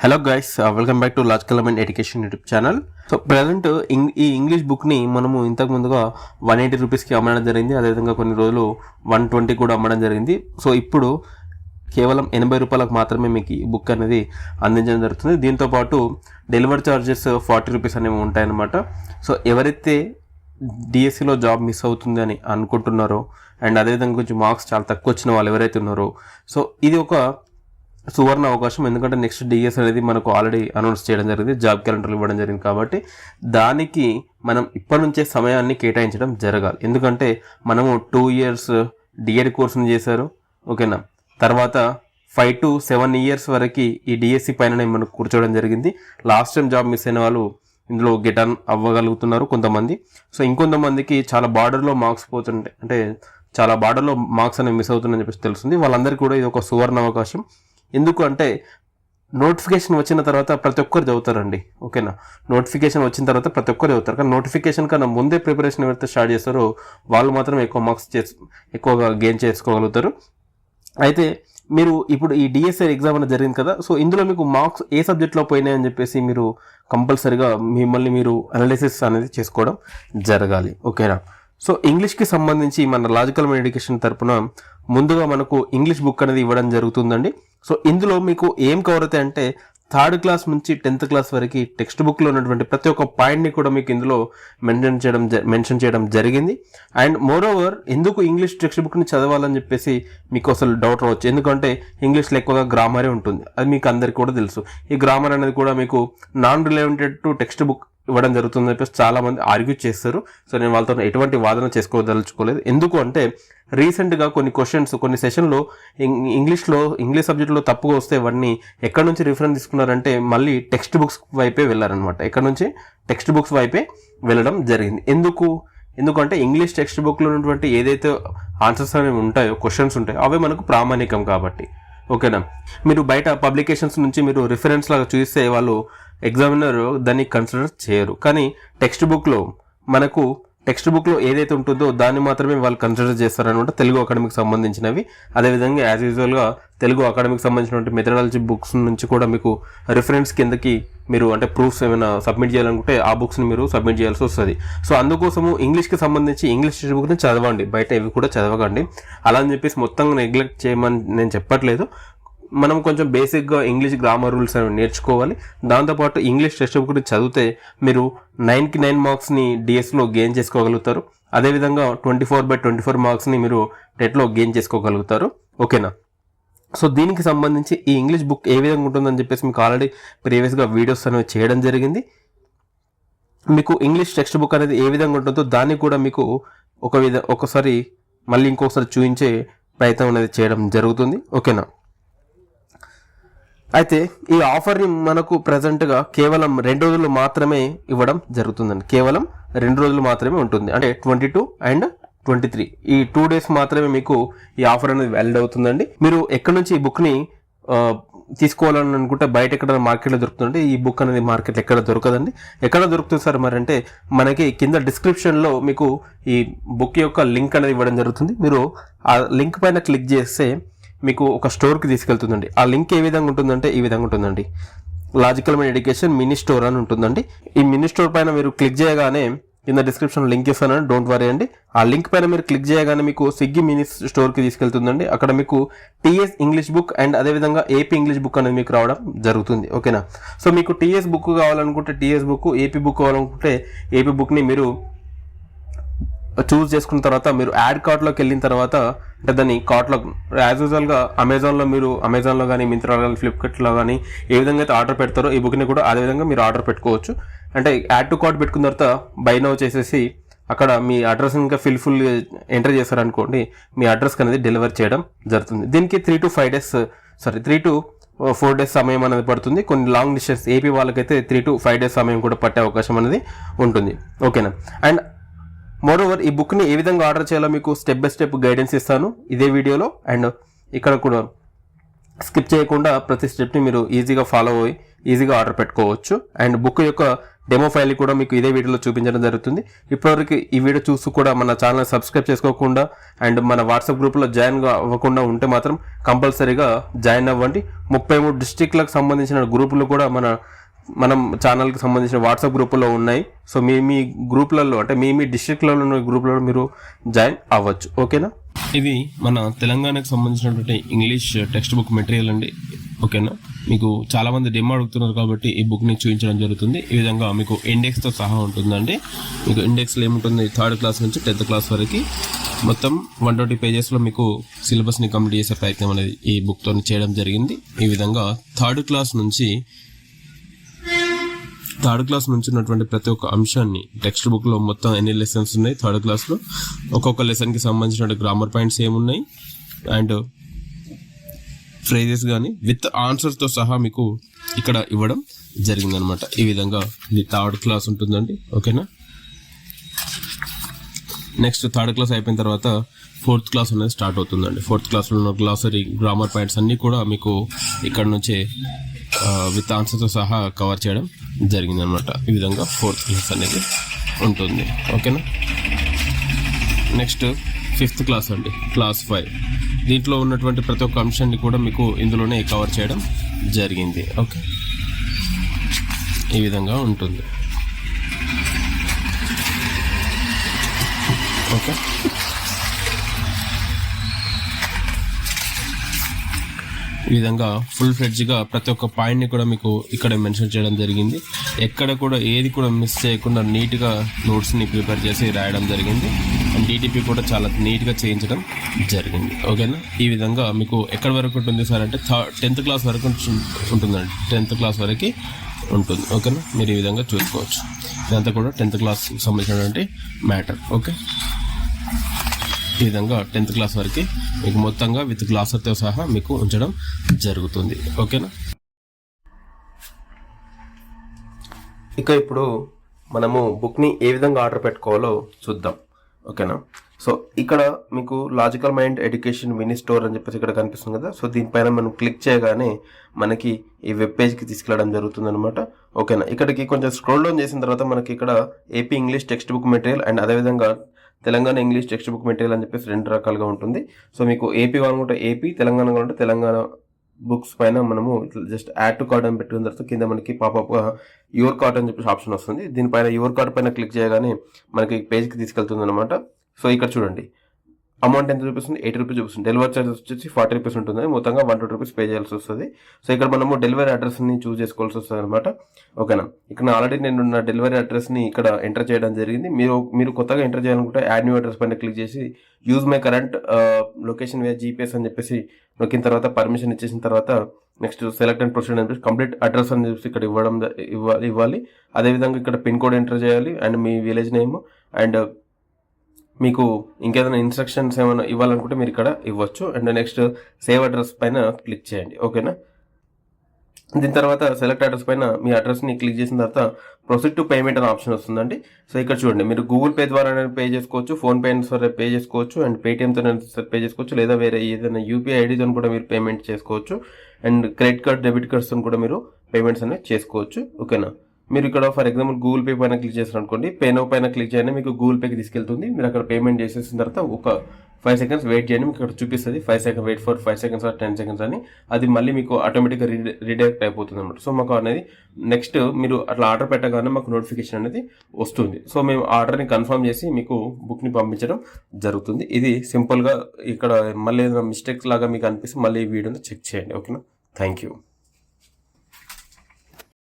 Hello guys welcome back to logical and education YouTube channel so present ఈ English బుక్ని మనము ఇంతకు ముందుగా వన్ ఎయిటీ రూపీస్కి అమ్మడం జరిగింది. అదేవిధంగా కొన్ని రోజులు వన్ ట్వంటీ కూడా అమ్మడం జరిగింది. సో ఇప్పుడు కేవలం ఎనభై రూపాయలకు మాత్రమే మీకు ఈ బుక్ అనేది అందించడం జరుగుతుంది. దీంతో పాటు డెలివరీ ఛార్జెస్ ఫార్టీ రూపీస్ అనేవి ఉంటాయన్నమాట. సో ఎవరైతే డిఎస్సిలో జాబ్ మిస్ అవుతుంది అని అనుకుంటున్నారో అండ్ అదేవిధంగా కొంచెం మార్క్స్ చాలా తక్కువ వచ్చిన వాళ్ళు ఎవరైతే ఉన్నారో సో ఇది ఒక సువర్ణ అవకాశం. ఎందుకంటే నెక్స్ట్ డిఎస్ అనేది మనకు ఆల్రెడీ అనౌన్స్ చేయడం జరిగింది. జాబ్ క్యాలెండర్లు ఇవ్వడం జరిగింది కాబట్టి దానికి మనం ఇప్పటి నుంచే సమయాన్ని కేటాయించడం జరగాలి. ఎందుకంటే మనము టూ ఇయర్స్ డిఎడ్ కోర్సును చేశారు. ఓకేనా తర్వాత ఫైవ్ టు సెవెన్ ఇయర్స్ వరకు ఈ డిఎస్సి పైన మనకు కూర్చోవడం జరిగింది. లాస్ట్ టైం జాబ్ మిస్ అయిన వాళ్ళు ఇందులో గెట్ ఆన్ అవ్వగలుగుతున్నారు కొంతమంది. సో ఇంకొంతమందికి చాలా బార్డర్లో మార్క్స్ పోతుంటాయి అంటే చాలా బార్డర్లో మార్క్స్ అనేవి మిస్ అవుతుందని చెప్పేసి తెలుస్తుంది. వాళ్ళందరికీ కూడా ఇది ఒక సువర్ణ అవకాశం. ఎందుకు అంటే నోటిఫికేషన్ వచ్చిన తర్వాత ప్రతి ఒక్కరు చదువుతారండి ఓకేనా? నోటిఫికేషన్ వచ్చిన తర్వాత ప్రతి ఒక్కరు చదువుతారు. కానీ నోటిఫికేషన్ కన్నా ముందే ప్రిపరేషన్ ఎవరైతే స్టార్ట్ చేస్తారో వాళ్ళు మాత్రం ఎక్కువ మార్క్స్ చేసు ఎక్కువగా గెయిన్ చేసుకోగలుగుతారు. అయితే మీరు ఇప్పుడు ఈ డిఎస్ఐ ఎగ్జామ్ అనేది జరిగింది కదా సో ఇందులో మీకు మార్క్స్ ఏ సబ్జెక్ట్లో పోయినాయని చెప్పేసి మీరు కంపల్సరిగా మిమ్మల్ని మీరు అనాలిసిస్ అనేది చేసుకోవడం జరగాలి ఓకేనా? సో ఇంగ్లీష్కి సంబంధించి మన లాజికల్ ఎడ్యుకేషన్ తరపున ముందుగా మనకు ఇంగ్లీష్ బుక్ అనేది ఇవ్వడం జరుగుతుందండి. సో ఇందులో మీకు ఏం కవర్ అవుతాయి అంటే థర్డ్ క్లాస్ నుంచి టెన్త్ క్లాస్ వరకు టెక్స్ట్ బుక్లో ఉన్నటువంటి ప్రతి ఒక్క పాయింట్ని కూడా మీకు ఇందులో మెన్షన్ చేయడం మెన్షన్ చేయడం జరిగింది. అండ్ మోర్ ఓవర్ ఎందుకు ఇంగ్లీష్ టెక్స్ట్ బుక్ని చదవాలని చెప్పేసి మీకు అసలు డౌట్ రావచ్చు. ఎందుకంటే ఇంగ్లీష్లో ఎక్కువగా గ్రామరే ఉంటుంది. అది మీకు అందరికీ కూడా తెలుసు. ఈ గ్రామర్ అనేది కూడా మీకు non relevanted to text book ఇవ్వడం జరుగుతుందని చెప్పేసి చాలా మంది ఆర్గ్యూ చేస్తారు. సో నేను వాళ్ళతో ఎటువంటి వాదన చేసుకోదలుచుకోలేదు. ఎందుకు అంటే రీసెంట్గా కొన్ని క్వశ్చన్స్ కొన్ని సెషన్లో ఇంగ్లీష్లో ఇంగ్లీష్ సబ్జెక్ట్లో తప్పుగా వస్తే వాటిని ఎక్కడి నుంచి రిఫరెన్స్ తీసుకున్నారంటే మళ్ళీ టెక్స్ట్ బుక్స్ వైపే వెళ్ళారనమాట ఎక్కడి నుంచి? టెక్స్ట్ బుక్స్ వైపే వెళ్ళడం జరిగింది. ఎందుకు? ఎందుకంటే ఇంగ్లీష్ టెక్స్ట్ బుక్లో ఉన్నటువంటి ఏదైతే ఆన్సర్స్ అనేవి ఉంటాయో క్వశ్చన్స్ ఉంటాయో అవే మనకు ప్రామాణికం కాబట్టి. ఓకేనా? మీరు బయట పబ్లికేషన్స్ నుంచి మీరు రిఫరెన్స్ లాగా చూస్తే వాళ్ళు ఎగ్జామినర్ దాన్ని కన్సిడర్ చేయరు. కానీ టెక్స్ట్ బుక్లో మనకు టెక్స్ట్ బుక్లో ఏదైతే ఉంటుందో దాన్ని మాత్రమే వాళ్ళు కన్సిడర్ చేస్తారనమాట తెలుగు అకాడమీకి సంబంధించినవి. అదేవిధంగా యాజ్ యూజువల్గా తెలుగు అకాడమీకి సంబంధించినటువంటి మెథడాలజీ బుక్స్ నుంచి కూడా మీకు రిఫరెన్స్ కిందకి మీరు అంటే ప్రూఫ్స్ ఏమైనా సబ్మిట్ చేయాలనుకుంటే ఆ బుక్స్ని మీరు సబ్మిట్ చేయాల్సి వస్తుంది. సో అందుకోసము ఇంగ్లీష్కి సంబంధించి ఇంగ్లీష్ టెక్స్ట్ బుక్ని చదవండి. బయట ఇవి కూడా చదవకండి. అలా అని చెప్పేసి మొత్తం నెగ్లెక్ట్ చేయమని నేను చెప్పట్లేదు. మనం కొంచెం బేసిక్గా ఇంగ్లీష్ గ్రామర్ రూల్స్ అనేవి నేర్చుకోవాలి. దాంతోపాటు ఇంగ్లీష్ టెక్స్ట్ బుక్ చదివితే మీరు నైన్కి నైన్ మార్క్స్ని డిఎస్లో గెయిన్ చేసుకోగలుగుతారు. అదేవిధంగా twenty four by twenty four మార్క్స్ని మీరు టెట్లో గెయిన్ చేసుకోగలుగుతారు. ఓకేనా సో దీనికి సంబంధించి ఈ ఇంగ్లీష్ బుక్ ఏ విధంగా ఉంటుందని చెప్పేసి మీకు ఆల్రెడీ ప్రీవియస్గా వీడియోస్ అనేవి చేయడం జరిగింది. మీకు ఇంగ్లీష్ టెక్స్ట్ బుక్ అనేది ఏ విధంగా ఉంటుందో దాన్ని కూడా మీకు ఒక విధ ఒకసారి మళ్ళీ ఇంకొకసారి చూపించే ప్రయత్నం అనేది చేయడం జరుగుతుంది. ఓకేనా అయితే ఈ ఆఫర్ని మనకు ప్రజెంట్గా కేవలం రెండు రోజులు మాత్రమే ఇవ్వడం జరుగుతుందండి. కేవలం రెండు రోజులు మాత్రమే ఉంటుంది. అంటే twenty two and twenty three. ఈ టూ డేస్ మాత్రమే మీకు ఈ ఆఫర్ అనేది వ్యాలిడ్ అవుతుందండి. మీరు ఎక్కడి నుంచి ఈ బుక్ని తీసుకోవాలని అనుకుంటే బయట ఎక్కడ మార్కెట్లో దొరుకుతుంది ఈ బుక్ అనేది మార్కెట్లో ఎక్కడ దొరకదండి. ఎక్కడ దొరుకుతుంది సార్ మరి అంటే మనకి కింద డిస్క్రిప్షన్లో మీకు ఈ బుక్ యొక్క లింక్ అనేది ఇవ్వడం జరుగుతుంది. మీరు ఆ లింక్ పైన క్లిక్ చేస్తే మీకు ఒక స్టోర్కి తీసుకెళ్తుందండి. ఆ లింక్ ఏ విధంగా ఉంటుందంటే ఈ విధంగా ఉంటుందండి. Logical mind education mini store అని ఉంటుందండి. ఈ మినీ స్టోర్ పైన మీరు క్లిక్ చేయగానే కింద డిస్క్రిప్షన్ లింక్ ఇస్తానండి డోంట్ వరీ అండి. ఆ లింక్ పైన మీరు క్లిక్ చేయగానే మీకు స్విగ్గీ మినీ స్టోర్కి తీసుకెళ్తుందండి. అక్కడ మీకు టీఎస్ ఇంగ్లీష్ బుక్ అండ్ అదేవిధంగా ఏపీ ఇంగ్లీష్ బుక్ అనేది మీకు రావడం జరుగుతుంది. ఓకేనా? సో మీకు టీఎస్ బుక్ కావాలనుకుంటే టీఎస్ బుక్ ఏపీ బుక్ కావాలనుకుంటే ఏపీ బుక్ని మీరు చూస్ చేసుకున్న తర్వాత మీరు యాడ్ కార్ట్లోకి వెళ్ళిన తర్వాత అంటే దాన్ని కార్ట్లో యాజ్ యూజువల్గా అమెజాన్లో మీరు అమెజాన్లో కానీ మింత్రాలో కానీ ఫ్లిప్కార్ట్లో కానీ ఏ విధంగా అయితే ఆర్డర్ పెడతారో ఈ బుక్ని కూడా అదే విధంగా మీరు ఆర్డర్ పెట్టుకోవచ్చు. అంటే యాడ్ టు కార్ట్ పెట్టుకున్న తర్వాత బై నౌ చేసేసి అక్కడ మీ అడ్రస్ ఇంకా ఫిల్ ఫుల్ ఎంటర్ చేశారనుకోండి మీ అడ్రస్కి అనేది డెలివర్ చేయడం జరుగుతుంది. దీనికి three to five days sorry three to four days సమయం అనేది పడుతుంది. కొన్ని లాంగ్ డిస్టెన్స్ ఏపీ వాళ్ళకైతే త్రీ టు ఫైవ్ డేస్ సమయం కూడా పట్టే అవకాశం అనేది ఉంటుంది. ఓకేనా అండ్ మోరోవర్ ఈ బుక్ని ఏ విధంగా ఆర్డర్ చేయాలో మీకు స్టెప్ బై స్టెప్ గైడెన్స్ ఇస్తాను. ఇదే వీడియోలో అండ్ ఇక్కడ కూడా స్కిప్ చేయకుండా ప్రతి స్టెప్ని మీరు ఈజీగా ఫాలో అయ్యి ఈజీగా ఆర్డర్ పెట్టుకోవచ్చు. అండ్ బుక్ యొక్క డెమో ఫైల్ కూడా మీకు ఇదే వీడియోలో చూపించడం జరుగుతుంది. ఇప్పటివరకు ఈ వీడియో చూస్తూ కూడా మన ఛానల్ సబ్స్క్రైబ్ చేసుకోకుండా అండ్ మన వాట్సాప్ గ్రూప్లో జాయిన్ అవ్వకుండా ఉంటే మాత్రం కంపల్సరీగా జాయిన్ అవ్వండి. ముప్పై మూడు డిస్టిక్లకు సంబంధించిన గ్రూపులు కూడా మన మనం ఛానల్కి సంబంధించిన వాట్సాప్ గ్రూపులో ఉన్నాయి. సో మీ మీ గ్రూప్లలో అంటే మీ మీ డిస్ట్రిక్ట్లలో ఉన్న గ్రూప్లలో మీరు జాయిన్ అవ్వచ్చు. ఓకేనా ఇది మన తెలంగాణకు సంబంధించినటువంటి ఇంగ్లీష్ టెక్స్ట్ బుక్ మెటీరియల్ అండి ఓకేనా మీకు చాలా మంది డెమో అడుగుతున్నారు కాబట్టి ఈ బుక్ని చూపించడం జరుగుతుంది. ఈ విధంగా మీకు ఇండెక్స్తో సహా ఉంటుందండి. మీకు ఇండెక్స్లో ఏముంటుంది? థర్డ్ క్లాస్ నుంచి టెన్త్ క్లాస్ వరకు మొత్తం వన్ ట్వంటీ పేజెస్లో మీకు సిలబస్ని కంప్లీట్ చేసే ప్రయత్నం అనేది ఈ బుక్తో చేయడం జరిగింది. ఈ విధంగా థర్డ్ క్లాస్ నుంచి థర్డ్ క్లాస్ నుంచి ఉన్నటువంటి ప్రతి ఒక్క అంశాన్ని టెక్స్ట్ బుక్లో మొత్తం ఎన్ని లెసన్స్ ఉన్నాయి థర్డ్ క్లాస్లో? ఒక్కొక్క లెసన్కి సంబంధించిన గ్రామర్ పాయింట్స్ ఏమున్నాయి? అండ్ ఫ్రేజెస్ కానీ విత్ ఆన్సర్స్తో సహా మీకు ఇక్కడ ఇవ్వడం జరిగిందనమాట ఈ విధంగా ఇది థర్డ్ క్లాస్ ఉంటుందండి. ఓకేనా? నెక్స్ట్ థర్డ్ క్లాస్ అయిపోయిన తర్వాత ఫోర్త్ క్లాస్ అనేది స్టార్ట్ అవుతుందండి. ఫోర్త్ క్లాస్లో ఉన్న గ్లాసరీ గ్రామర్ పాయింట్స్ అన్నీ కూడా మీకు ఇక్కడ నుంచే విత్ ఆన్సర్తో సహా కవర్ చేయడం జరిగిందనమాట ఈ విధంగా ఫోర్త్ క్లాస్ అనేది ఉంటుంది. ఓకేనా? నెక్స్ట్ ఫిఫ్త్ క్లాస్ అండి. క్లాస్ ఫైవ్ దీంట్లో ఉన్నటువంటి ప్రతి ఒక్క అంశాన్ని కూడా మీకు ఇందులోనే కవర్ చేయడం జరిగింది. ఓకే? ఈ విధంగా ఉంటుంది. ఓకే? ఈ విధంగా ఫుల్ ఫ్లెడ్జ్గా ప్రతి ఒక్క పాయింట్ని కూడా మీకు ఇక్కడ మెన్షన్ చేయడం జరిగింది. ఎక్కడ కూడా ఏది కూడా మిస్ చేయకుండా నీట్గా నోట్స్ని ప్రిపేర్ చేసి రాయడం జరిగింది. అండ్ డిటిపి కూడా చాలా నీట్గా చేయించడం జరిగింది. ఓకేనా ఈ విధంగా మీకు ఎక్కడి వరకు ఉంటుంది సార్ అంటే టెన్త్ క్లాస్ వరకు ఉంటుందండి. టెన్త్ క్లాస్ వరకు ఉంటుంది. ఓకేనా మీరు ఈ విధంగా చూసుకోవచ్చు. ఇదంతా కూడా టెన్త్ క్లాస్కి సంబంధించినటువంటి మ్యాటర్ ఓకే ఈ విధంగా టెన్త్ క్లాస్ వరకు మీకు మొత్తంగా విత్ గ్లాసర్తో సహా మీకు ఉంచడం జరుగుతుంది. ఓకేనా? ఇక ఇప్పుడు మనము బుక్ని ఏ విధంగా ఆర్డర్ పెట్టుకోవాలో చూద్దాం. ఓకేనా? సో ఇక్కడ మీకు logical mind education mini store అని చెప్పేసి ఇక్కడ కనిపిస్తుంది కదా. సో దీనిపైన మనం క్లిక్ చేయగానే మనకి ఈ వెబ్ పేజ్కి తీసుకెళ్ళడం జరుగుతుంది అనమాట ఓకేనా? ఇక్కడికి కొంచెం స్క్రోల్ డౌన్ చేసిన తర్వాత మనకి ఇక్కడ AP English text book material and అదేవిధంగా Telangana English text book material అని చెప్పేసి రెండు రకాలుగా ఉంటుంది. సో మీకు ఏపీ కావాలనుకుంటే ఏపీ తెలంగాణ కావాలంటే తెలంగాణ బుక్స్ పైన మనము జస్ట్ యాడ్ టు కార్డ్ అని పెట్టిన తర్వాత కింద మనకి పాపప్గా యువర్ కార్డ్ అని చెప్పేసి ఆప్షన్ వస్తుంది. దీనిపైన యువర్ కార్డ్ పైన క్లిక్ చేయగానే మనకి పేజ్కి తీసుకెళ్తుంది అనమాట సో ఇక్కడ చూడండి. అమౌంట్ ఎంత చూపిస్తుంది? ఎయిటీ రూపీస్ చూపిస్తుంది. డెలివరీ ఛార్జెస్ వచ్చేసి ఫార్టీ రూపీస్ ఉంటుంది. మొత్తంగా వన్ టూ రూపీస్ పే చేయాల్సి వస్తుంది. సో ఇక్కడ మనము డెలివరీ అడ్రస్ని చూస్ చేసుకోవాల్సి వస్తుంది అనమాట ఓకేనా? ఇక్కడ ఆల్రెడీ నేను నా డెలివరీ అడ్రస్ని ఇక్కడ ఎంటర్ చేయడం జరిగింది. మీరు మీరు కొత్తగా ఎంటర్ చేయాలనుకుంటే యాడ్ న్యూ అడ్రస్ పైన క్లిక్ చేసి use my current location via GPS అని చెప్పేసి నొక్కిన తర్వాత పర్మిషన్ ఇచ్చేసిన తర్వాత నెక్స్ట్ సెలెక్ట్ అండ్ ప్రొసీడ్ అని చెప్పేసి కంప్లీట్ అడ్రస్ అని చెప్పేసి ఇక్కడ ఇవ్వడం ఇవ్వాలి ఇవ్వాలి. అదేవిధంగా ఇక్కడ పిన్ కోడ్ ఎంటర్ చేయాలి. అండ్ మీ విలేజ్ నేమ్ అండ్ మీకు ఇంకేదైనా ఇన్స్ట్రక్షన్స్ ఏమైనా ఇవ్వాలనుకుంటే మీరు ఇక్కడ ఇవ్వచ్చు. అండ్ నెక్స్ట్ సేవ్ అడ్రస్ పైన క్లిక్ చేయండి. ఓకేనా దీని తర్వాత సెలెక్ట్ అడ్రస్ పైన మీ అడ్రస్ని క్లిక్ చేసిన తర్వాత ప్రొసీడ్ టు పేమెంట్ అనే ఆప్షన్ వస్తుందండి. సో ఇక్కడ చూడండి. మీరు గూగుల్ పే ద్వారా పే చేసుకోవచ్చు ఫోన్ పే సరే పే చేసుకోవచ్చు అండ్ పేటిఎంతో పే చేసుకోవచ్చు లేదా వేరే ఏదైనా యూపీఐ ఐడితో కూడా మీరు పేమెంట్ చేసుకోవచ్చు. అండ్ క్రెడిట్ కార్డ్ డెబిట్ కార్డ్స్తో కూడా మీరు పేమెంట్స్ అనేవి చేసుకోవచ్చు. ఓకేనా మీరు ఇక్కడ ఫర్ ఎగ్జాంపుల్ గూగుల్ పే పైన క్లిక్ చేశారు అనుకోండి పేనో పైన క్లిక్ చేయండి మీకు గూగుల్ పేకి తీసుకెళ్తుంది. మీరు అక్కడ పేమెంట్ చేసేసిన తర్వాత ఒక ఫైవ్ సెకండ్స్ వెయిట్ చేయండి మీకు ఇక్కడ చూపిస్తుంది. Five second wait for five seconds or ten seconds అని. అది మళ్ళీ మీకు ఆటోమేటిక్గా రీడైరెక్ట్ అయిపోతుంది అనమాట సో మాకు అనేది నెక్స్ట్ మీరు అట్లా ఆర్డర్ పెట్టగానే మాకు నోటిఫికేషన్ అనేది వస్తుంది. సో మేము ఆర్డర్ని కన్ఫర్మ్ చేసి మీకు బుక్ని పంపించడం జరుగుతుంది. ఇది సింపుల్గా ఇక్కడ మళ్ళీ ఏదైనా మిస్టేక్స్ లాగా మీకు అనిపిస్తే మళ్ళీ ఈ వీడియోని చెక్ చేయండి. ఓకేనా? Thank you